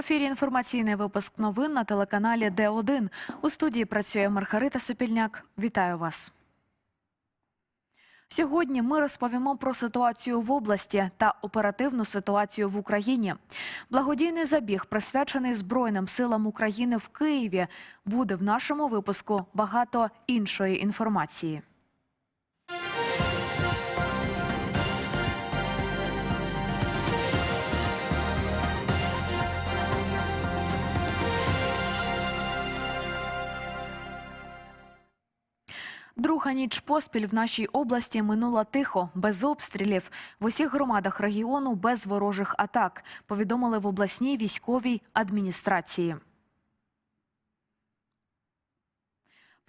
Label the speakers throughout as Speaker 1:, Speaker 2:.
Speaker 1: ефірі інформаційний випуск новин на телеканалі Д1. У студії працює Маргарита Сопільняк. Вітаю вас. Сьогодні ми розповімо про ситуацію в області та оперативну ситуацію в Україні. Благодійний забіг, присвячений Збройним силам України в Києві, буде в нашому випуску багато іншої інформації. Друга ніч поспіль в нашій області минула тихо, без обстрілів. В усіх громадах регіону без ворожих атак, повідомили в обласній військовій адміністрації.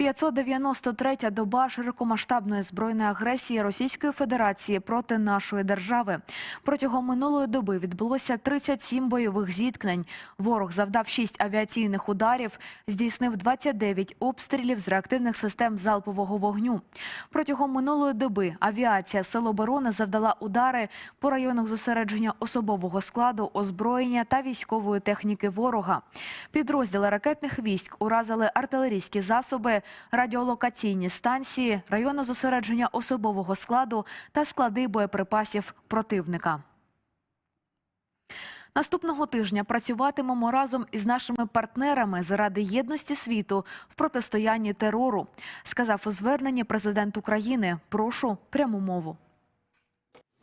Speaker 1: 593-я доба широкомасштабної збройної агресії Російської Федерації проти нашої держави. Протягом минулої доби відбулося 37 бойових зіткнень. Ворог завдав 6 авіаційних ударів, здійснив 29 обстрілів з реактивних систем залпового вогню. Протягом минулої доби авіація Сил оборони завдала удари по районах зосередження особового складу, озброєння та військової техніки ворога. Підрозділи ракетних військ уразили артилерійські засоби, радіолокаційні станції, райони зосередження особового складу та склади боєприпасів противника. Наступного тижня працюватимемо разом із нашими партнерами заради єдності світу в протистоянні терору, сказав у зверненні президент України. Прошу пряму мову.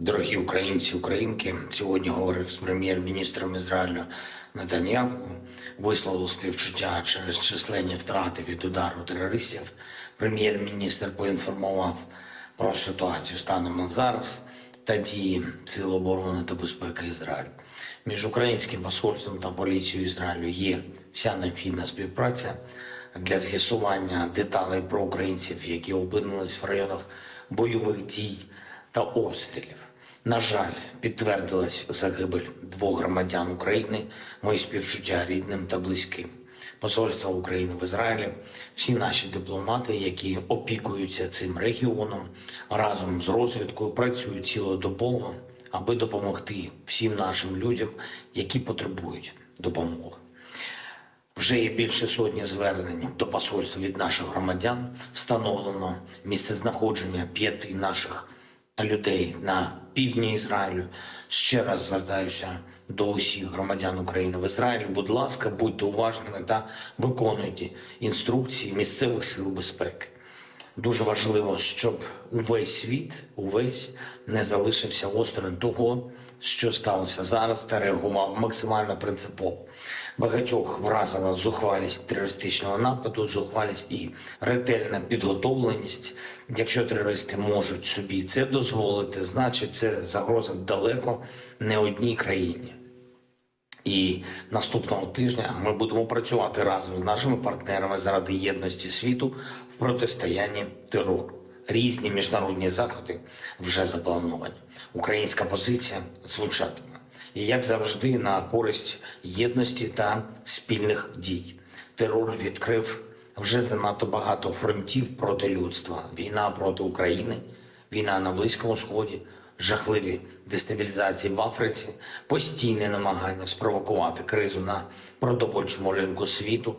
Speaker 2: Дорогі українці, українки, сьогодні говорив з прем'єр-міністром Ізраїлю Нетаньяху, висловив співчуття через численні втрати від удару терористів. Прем'єр-міністр поінформував про ситуацію станом на зараз та дії Сил оборони та безпеки Ізраїлю. Між українським посольством та поліцією Ізраїлю є вся необхідна співпраця для з'ясування деталей про українців, які опинились в районах бойових дій та обстрілів. На жаль, підтвердилась загибель двох громадян України. Мої співчуття рідним та близьким. Посольство України в Ізраїлі, всі наші дипломати, які опікуються цим регіоном, разом з розвідкою працюють цілодобово, аби допомогти всім нашим людям, які потребують допомоги. Вже є більше сотні звернень до посольства від наших громадян. Встановлено місце знаходження п'яти наших людей на півдні Ізраїлю. Ще раз звертаюся до усіх громадян України в Ізраїлі. Будь ласка, будьте уважними та виконуйте інструкції місцевих сил безпеки. Дуже важливо, щоб увесь світ, увесь не залишився осторонь того, що сталося зараз, та реагував максимально принципово. Багатьох вразила зухвалість терористичного нападу, зухвалість і ретельна підготовленість. Якщо терористи можуть собі це дозволити, значить це загроза далеко не одній країні. І наступного тижня ми будемо працювати разом з нашими партнерами заради єдності світу в протистоянні терору. Різні міжнародні заходи вже заплановані. Українська позиція звучатиме і як завжди на користь єдності та спільних дій. Терор відкрив вже занадто багато фронтів проти людства. Війна проти України, війна на Близькому Сході, жахливі дестабілізації в Африці, постійне намагання спровокувати кризу на продовольчому ринку світу.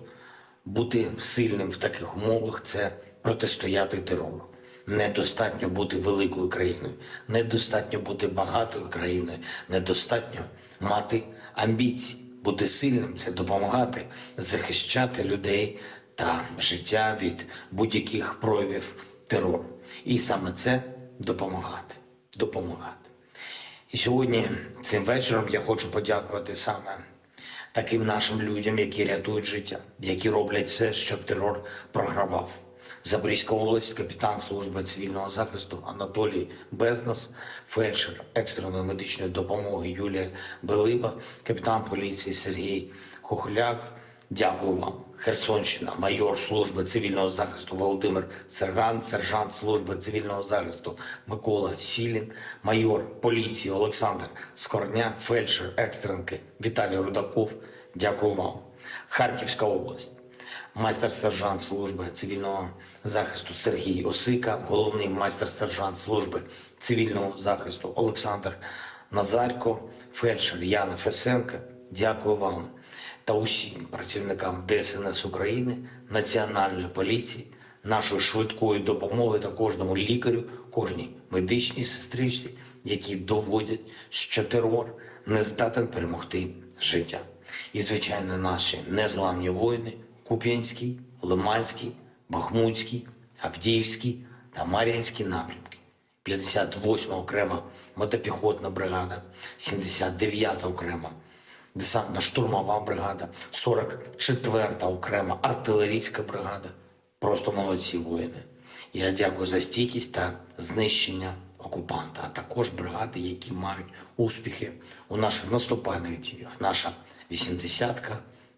Speaker 2: Бути сильним в таких умовах це протистояти терору. Недостатньо бути великою країною, недостатньо бути багатою країною, недостатньо мати амбіції. Бути сильним це допомагати захищати людей та життя від будь-яких проявів терору. І саме це допомагати. Допомагати. І сьогодні цим вечором я хочу подякувати саме таким нашим людям, які рятують життя, які роблять все, щоб терор програвав. Запорізька область, капітан служби цивільного захисту Анатолій Безнос, фельдшер екстреної медичної допомоги Юлія Белиба, капітан поліції Сергій Хохляк. Дякую вам. Херсонщина, майор служби цивільного захисту Володимир Серган, сержант служби цивільного захисту Микола Сілін, майор поліції Олександр Скорняк, фельдшер екстренки Віталій Рудаков. Дякую вам. Харківська область майстер-сержант служби цивільного захисту Сергій Осика, головний майстер-сержант служби цивільного захисту Олександр Назарко, фельдшер Яна Фесенка. Дякую вам. та усім працівникам ДСНС України, Національної поліції, нашої швидкої допомоги та кожному лікарю, кожній медичній сестричці, які доводять, що терор не здатен перемогти життя. І, звичайно, наші незламні воїни Куп'янський, Лиманський, Бахмутський, Авдіївський та Мар'їнський напрямки. 58 окрема мотопіхотна бригада, 79 окрема десантно-штурмова бригада, 44 окрема артилерійська бригада. Просто молодці воїни. Я дякую за стійкість та знищення окупанта, а також бригади, які мають успіхи у наших наступальних діях. Наша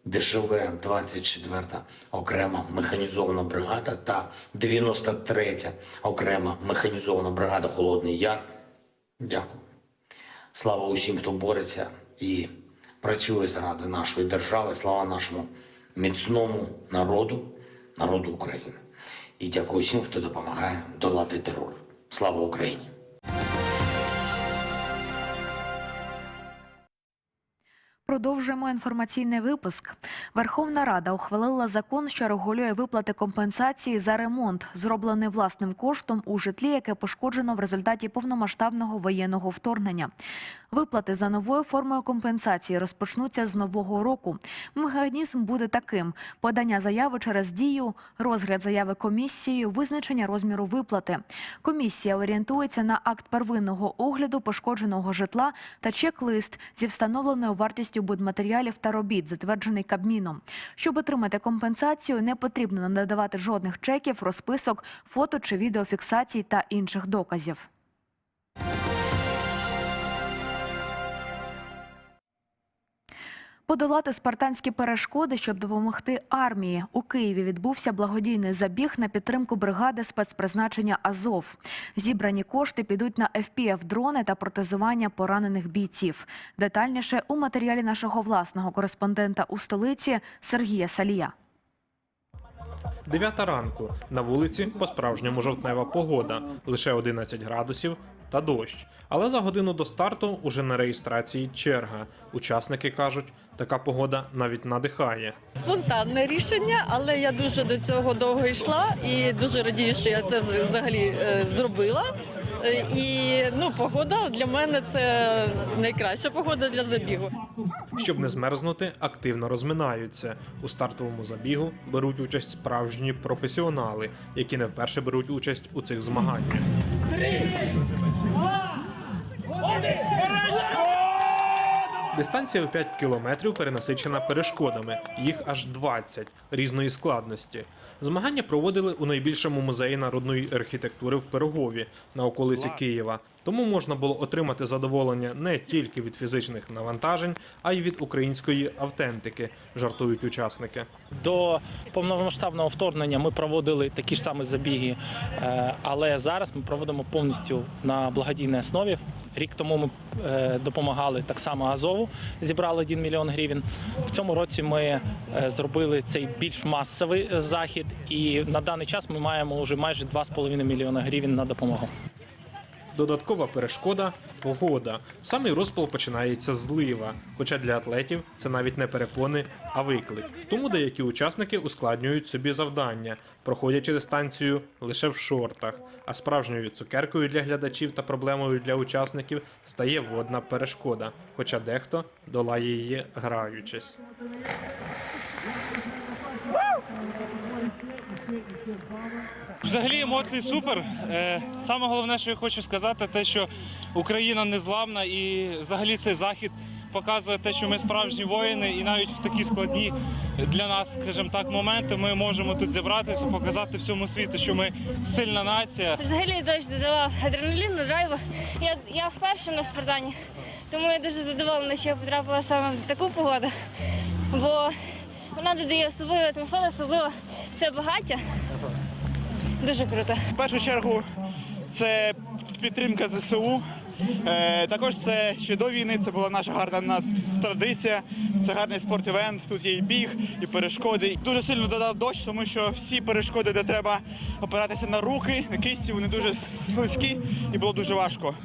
Speaker 2: 80-ка, ДШВ 24-та окрема механізована бригада та 93-я окрема механізована бригада Холодний Яр. Дякую. Слава усім, хто бореться і працює заради нашої держави. Слава нашому міцному народу, народу України. І дякую всім, хто допомагає долати терор. Слава Україні!
Speaker 1: Продовжуємо інформаційний випуск. Верховна Рада ухвалила закон, що регулює виплати компенсації за ремонт, зроблений власним коштом у житлі, яке пошкоджено в результаті повномасштабного воєнного вторгнення. Виплати за новою формою компенсації розпочнуться з нового року. Механізм буде таким: подання заяви через дію, розгляд заяви комісією, визначення розміру виплати. Комісія орієнтується на акт первинного огляду пошкодженого житла та чек-лист зі встановленою вартістю будматеріалів та робіт, затверджений Кабміном. Щоб отримати компенсацію, не потрібно надавати жодних чеків, розписок, фото чи відеофіксацій та інших доказів. Подолати спартанські перешкоди, щоб допомогти армії. У Києві відбувся благодійний забіг на підтримку бригади спецпризначення Азов. Зібрані кошти підуть на fpf дрони та протезування поранених бійців. Детальніше у матеріалі нашого власного кореспондента у столиці Сергія Салія.
Speaker 3: Дев'ята ранку на вулиці по-справжньому жовтнева погода, лише 11 градусів та дощ. Але за годину до старту уже на реєстрації черга. Учасники кажуть, така погода навіть надихає.
Speaker 4: Спонтанне рішення, але я дуже до цього довго йшла і дуже радію, що я це взагалі е, зробила. Е, І ну, погода для мене це найкраща погода для забігу.
Speaker 3: Щоб не змерзнути, активно розминаються. У стартовому забігу беруть участь справжні професіонали, які не вперше беруть участь у цих змаганнях. Дистанція в 5 кілометрів перенасичена перешкодами. Їх аж 20 різної складності. Змагання проводили у найбільшому музеї народної архітектури в Пирогові на околиці Києва. Тому можна було отримати задоволення не тільки від фізичних навантажень, а й від української автентики, жартують учасники.
Speaker 5: До повномасштабного вторгнення ми проводили такі ж самі забіги, е, але зараз ми проводимо повністю на благодійній основі. Рік тому ми е, допомагали так само Азову, зібрали 1 мільйон гривень. В цьому році ми е, зробили цей більш масовий е, захід, і на даний час ми маємо вже майже 2,5 мільйона гривень на допомогу.
Speaker 3: Додаткова перешкода погода. В самий розпал починається злива. Хоча для атлетів це навіть не перепони, а виклик. Тому деякі учасники ускладнюють собі завдання, проходячи дистанцію лише в шортах. А справжньою цукеркою для глядачів та проблемою для учасників стає водна перешкода, хоча дехто долає її граючись.
Speaker 6: Взагалі емоції супер. Е, Саме головне, що я хочу сказати, те, що Україна незламна і взагалі цей захід показує те, що ми справжні воїни, і навіть в такі складні для нас, скажімо так, моменти ми можемо тут зібратися, показати всьому світу, що ми сильна нація.
Speaker 7: Взагалі дощ додавав адреналіну, драйву. Я, я вперше на спартані, тому я дуже задоволена, що я потрапила саме в таку погоду, бо вона додає особливу атмосферу, особливо це багаття. Дуже круто.
Speaker 8: В першу чергу це підтримка ЗСУ. Е, також це ще до війни. Це була наша гарна традиція. Це гарний спорт-івент. Тут є і біг, і перешкоди. Дуже сильно додав дощ, тому що всі перешкоди, де треба опиратися на руки, на кисті, вони дуже слизькі і було дуже важко.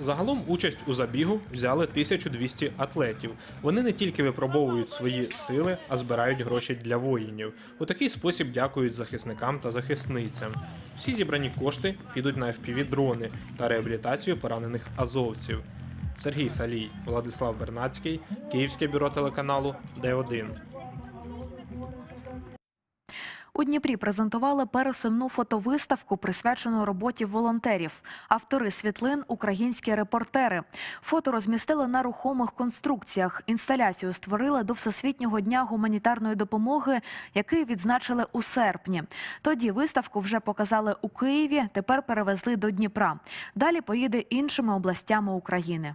Speaker 3: Загалом участь у забігу взяли 1200 атлетів. Вони не тільки випробовують свої сили, а збирають гроші для воїнів. У такий спосіб дякують захисникам та захисницям. Всі зібрані кошти підуть на FPV-дрони та реабілітацію поранених азовців. Сергій Салій, Владислав Бернацький, Київське бюро телеканалу Д1.
Speaker 1: У Дніпрі презентували пересувну фотовиставку, присвячену роботі волонтерів. Автори світлин українські репортери. Фото розмістили на рухомих конструкціях. Інсталяцію створили до Всесвітнього дня гуманітарної допомоги, який відзначили у серпні. Тоді виставку вже показали у Києві. Тепер перевезли до Дніпра. Далі поїде іншими областями України.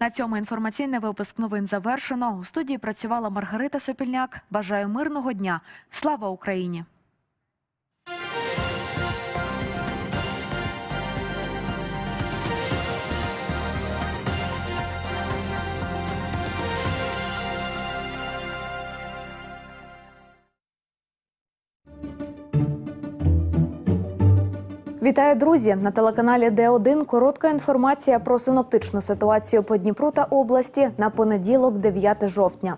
Speaker 1: На цьому інформаційний випуск новин завершено. У студії працювала Маргарита Сопільняк. Бажаю мирного дня. Слава Україні! Вітаю, друзі! На телеканалі Д1 коротка інформація про синоптичну ситуацію по Дніпру та області на понеділок, 9 жовтня.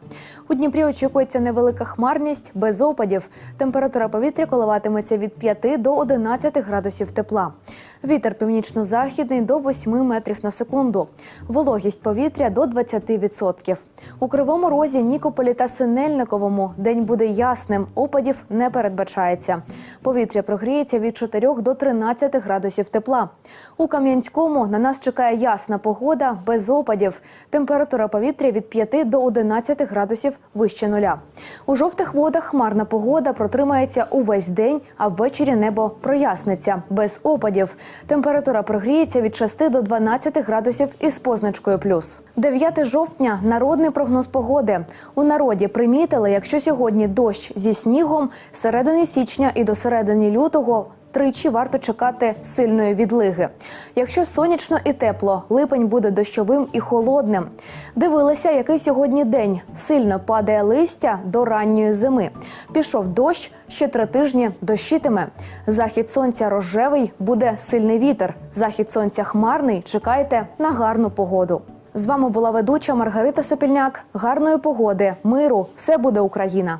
Speaker 1: У Дніпрі очікується невелика хмарність без опадів. Температура повітря коливатиметься від 5 до 11 градусів тепла. Вітер північно-західний до 8 метрів на секунду. Вологість повітря до 20%. У Кривому Розі, Нікополі та Синельниковому день буде ясним. Опадів не передбачається. Повітря прогріється від 4 до 13 градусів тепла. У Кам'янському на нас чекає ясна погода без опадів. Температура повітря від 5 до 11 градусів вище нуля. У жовтих водах хмарна погода протримається увесь день, а ввечері небо проясниться без опадів. Температура прогріється від 6 до 12 градусів із позначкою плюс. 9 жовтня народний прогноз погоди. У народі примітили, якщо сьогодні дощ зі снігом, середини січня і до середини лютого. Тричі варто чекати сильної відлиги. Якщо сонячно і тепло, липень буде дощовим і холодним. Дивилися, який сьогодні день. Сильно падає листя до ранньої зими. Пішов дощ, ще три тижні дощитиме. Захід сонця рожевий, буде сильний вітер. Захід сонця хмарний. Чекайте на гарну погоду. З вами була ведуча Маргарита Сопільняк. Гарної погоди, миру, все буде Україна.